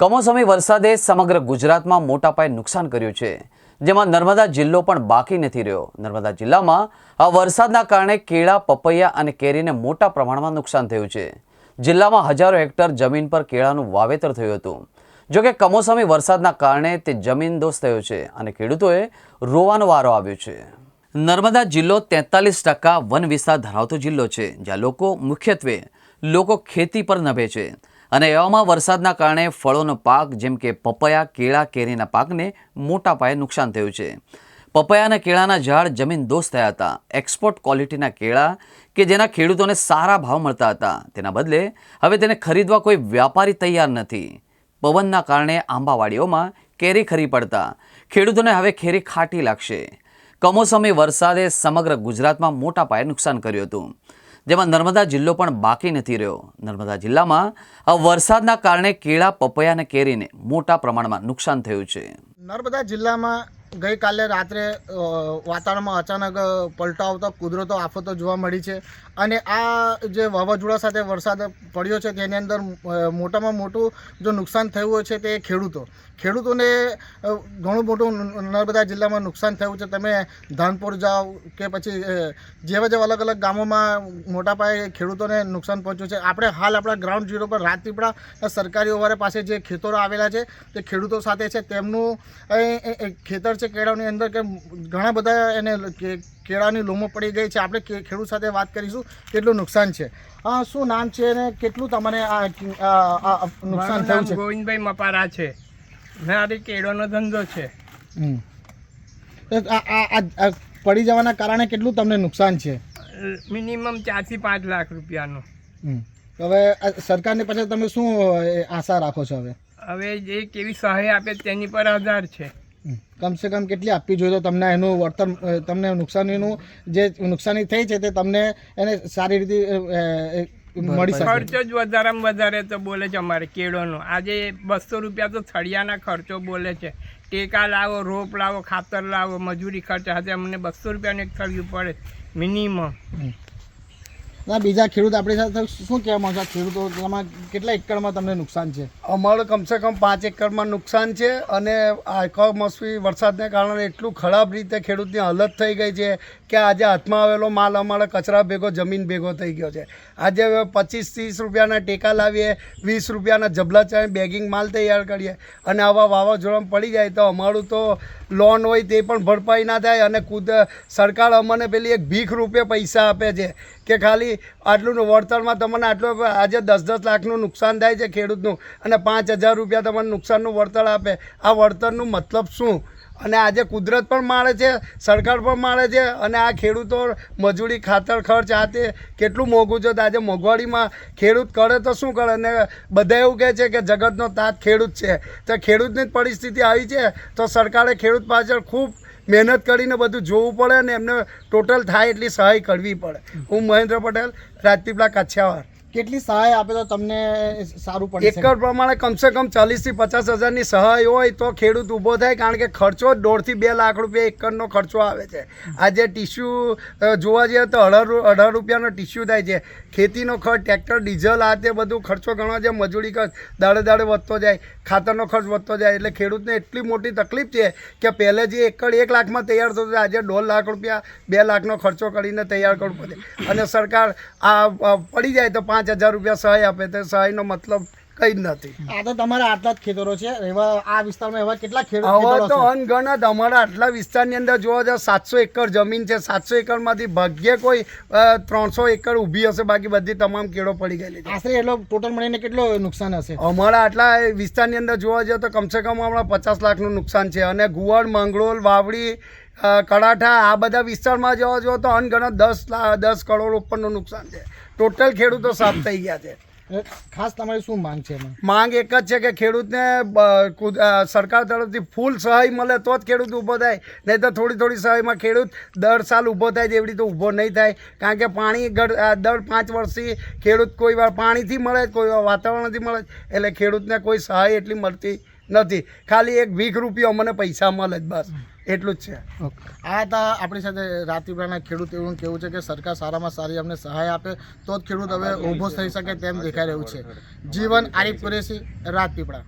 કમોસમી વરસાદે સમગ્ર ગુજરાતમાં મોટા પાયે નુકસાન કર્યું છે. જેમાં નર્મદા જિલ્લો પણ બાકી નથી રહ્યો. નર્મદા જિલ્લામાં આ વરસાદના કારણે કેળા, પપૈયા અને કેરીને મોટા પ્રમાણમાં નુકસાન થયું છે. જિલ્લામાં હજારો હેક્ટર જમીન પર કેળાનું વાવેતર થયું હતું. જોકે કમોસમી વરસાદના કારણે તે જમીન દોસ્ત થયો છે અને ખેડૂતોએ રોવાનો વારો આવ્યો છે. નર્મદા જિલ્લો તેતાલીસ ટકા વન વિસ્તાર ધરાવતો જિલ્લો છે, જ્યાં લોકો મુખ્યત્વે લોકો ખેતી પર નભે છે. અને એવામાં વરસાદના કારણે ફળોનો પાક, જેમ કે પપૈયા, કેળા, કેરીના પાકને મોટા પાયે નુકસાન થયું છે. પપૈયા અને કેળાના ઝાડ જમીન દોસ્ત થયા હતા. એક્સપોર્ટ ક્વોલિટીના કેળા, કે જેના ખેડૂતોને સારા ભાવ મળતા હતા. તેના બદલે હવે તેને ખરીદવા કોઈ વ્યાપારી તૈયાર નથી. પવનના કારણે આંબાવાડીઓમાં કેરી ખરી પડતા. ખેડૂતોને હવે ખેરી ખાટી લાગશે. કમોસમી વરસાદે સમગ્ર ગુજરાતમાં મોટા પાયે નુકસાન કર્યું હતું. જેમાં નર્મદા જિલ્લો પણ બાકી નથી રહ્યો. નર્મદા જિલ્લામાં આ વરસાદના કારણે કેળા, પપૈયા અને કેરીને મોટા પ્રમાણમાં નુકસાન થયું છે. નર્મદા જિલ્લામાં ગઈકાલે રાત્રે વાતાવરણમાં અચાનક પલટો આવતો, કુદરતો આફતો જોવા મળી છે. અને આ જે વાવાઝોડા સાથે વરસાદ પડ્યો છે, તેની અંદર મોટામાં મોટું જો નુકસાન થયું હોય છે તે ખેડૂતો. ખેડૂતોને ઘણું મોટું નર્મદા જિલ્લામાં નુકસાન થયું છે. તમે ધાનપુર જાઓ કે પછી જેવા જેવા અલગ અલગ ગામોમાં મોટા પાયે ખેડૂતોને નુકસાન પહોંચ્યું છે. આપણે હાલ આપણા ગ્રાઉન્ડ ઝીરો પર રાજપીપળા સરકારી ઓવારે પાસે જે ખેતરો આવેલા છે, તે ખેડૂતો સાથે છે. તેમનું ખેતર છે કેળાની અંદર કે ઘણા બધા એને કેળાની લૂમો પડી ગઈ છે. આપણે ખેડૂત સાથે વાત કરીશું. કેટલું નુકસાન છે? આ શું નામ છે અને કેટલું તમને આ નુકસાન થયું છે? ગોવિંદભાઈ મપારા છે. મારી કેળોનો ધંધો છે. આ પડી જવાના કારણે કેટલું તમને નુકસાન છે? મિનિમમ ચારથી પાંચ લાખ રૂપિયાનું. હવે સરકારની પાસે તમે શું આશા રાખો છો હવે? હવે જે કેવી સહાય આપે તેની પર આધાર છે. કમસે કમ કેટલી આપવી જોઈએ તો તમને એનું વળતર તમને નુકસાનીનું જે નુકસાની થઈ છે તે તમને એને સારી રીતે મળી શકે. ખર્ચો જ વધારેમાં વધારે તો બોલે છે અમારે કેળોનો. આજે બસો રૂપિયા તો થળિયાના ખર્ચો બોલે છે. ટેકા લાવો રોપ લાવો ખાતર લાવો મજૂરી ખર્ચ. સાથે અમને બસો રૂપિયાનું એક થળિયું પડે. મિનિમમ. ના, બીજા ખેડૂત આપણી સાથે શું કહેવા માંગો ખેડૂતો તમારા કેટલા એકરમાં તમને નુકસાન છે? અમારે કમસે કમ પાંચ એકરમાં નુકસાન છે અને આ કમોસમી વરસાદને કારણે એટલું ખરાબ રીતે ખેડૂતની હાલત થઈ ગઈ છે કે આજે હાથમાં આવેલો માલ અમારો કચરા ભેગો, જમીન ભેગો થઈ ગયો છે. આજે હવે પચીસ ત્રીસ રૂપિયાના ટેકા લાવીએ, વીસ રૂપિયાના જબલા ચાય, બેગિંગ માલ તૈયાર કરીએ અને આવા વાવાઝોડામાં પડી જાય તો અમારું તો લોન હોય તે પણ ભરપાઈ ના થાય અને કુદ સરકાર અમને પેલી એક ભીખ રૂપે પૈસા આપે છે. કે ખાલી આટલું વળતરમાં તમને આટલું આજે દસ દસ લાખનું નુકસાન થાય છે ખેડૂતનું અને પાંચ હજાર રૂપિયા તમને નુકસાનનું વળતર આપે. આ વળતરનું મતલબ શું? અને આજે કુદરત પણ માણે છે, સરકાર પણ માણે છે, અને આ ખેડૂતો મજૂરી, ખાતર, ખર્ચ, આ તે કેટલું મોંઘું છે. તો આજે મોંઘવારીમાં ખેડૂત કરે તો શું કરે? અને બધા એવું કહે છે કે જગતનો તાત ખેડૂત છે. તો ખેડૂતની પરિસ્થિતિ આવી છે. તો સરકારે ખેડૂત પાછળ ખૂબ મહેનત કરીને બધું જોવું પડે અને એમને ટોટલ થાય એટલી સહાય કરવી પડે. હું મહેન્દ્ર પટેલ, રાજપીપળા કચ્છાવાર કેટલી સહાય આપે તો તમને સારું પડે એકર પ્રમાણે કમસે કમ ચાલીસથી પચાસ હજારની સહાય હોય તો ખેડૂત ઊભો થાય કારણ કે ખર્ચો જ દોઢથી બે લાખ રૂપિયા એકરનો ખર્ચો આવે છે. આજે ટીસ્યુ જોવા જઈએ તો અઢાર અઢાર રૂપિયાનો ટીસ્યુ થાય છે. ખેતીનો ખર્ચ ટ્રેક્ટર ડીઝલ આ તે બધું ખર્ચો ઘણો છે. મજૂરી ખર્ચ દાડે દાડે વધતો જાય ખાતરનો ખર્ચ વધતો જાય. એટલે ખેડૂતને એટલી મોટી તકલીફ છે કે પહેલે જે એકર એક લાખમાં તૈયાર થતો હતો આજે દોઢ લાખ રૂપિયા બે લાખનો ખર્ચો કરીને તૈયાર કરવો પડે. અને સરકાર આ આ પડી જાય તો પાંચ હજાર રૂપિયા સહાય આપે તો સહાયનો મતલબ કઈ જ નથી. આ તો તમારા આટલા જ ખેતરો છે. એવા આ વિસ્તારમાં એવા કેટલા ખેડૂત હવે તો અનગણત. અમારા આટલા વિસ્તારની અંદર જોવા જાવ સાતસો એકર જમીન છે. સાતસો એકરમાંથી ભાગ્યે કોઈ ત્રણસો એકર ઊભી હશે. બાકી બધી તમામ કેળો પડી ગયેલી આશરે એટલો ટોટલ મળીને કેટલો નુકસાન હશે? અમારા આટલા વિસ્તારની અંદર જોવા જાવ તો કમસે કમ હમણાં પચાસ લાખનું નુકસાન છે. અને ગુવાડ મંગળોલ વાવડી કડાઠા આ બધા વિસ્તારમાં જોવા જો તો અનગણત દસ દસ કરોડ ઉપરનું નુકસાન છે. ટોટલ ખેડૂતો સાફ થઈ ગયા છે. ખાસ તમારી શું માંગ છે માંગ એક જ છે કે ખેડૂતને સરકાર તરફથી ફૂલ સહાય મળે તો જ ખેડૂત ઊભો થાય. નહીં તો થોડી થોડી સહાયમાં ખેડૂત દર સાલ ઊભો થાય એવી રીતે ઊભો નહીં થાય. કારણ કે પાણી દર પાંચ વર્ષથી ખેડૂત કોઈ વાર પાણીથી મળે કોઈ વાર વાતાવરણથી મળે. એટલે ખેડૂતને કોઈ સહાય એટલી મળતી નથી. ખાલી એક વીક રૂપિયો મને પૈસા મળે જ બસ. એટલું જ છે. આ હતા આપણી સાથે રાજપીપળાના ખેડૂત એવું કેવું છે કે સરકાર સારામાં સારી અમને સહાય આપે તો જ ખેડૂત હવે ઊભો થઈ શકે તેમ દેખાઈ રહ્યું છે. જીવન આરીફ કુરેશી રાજપીપળા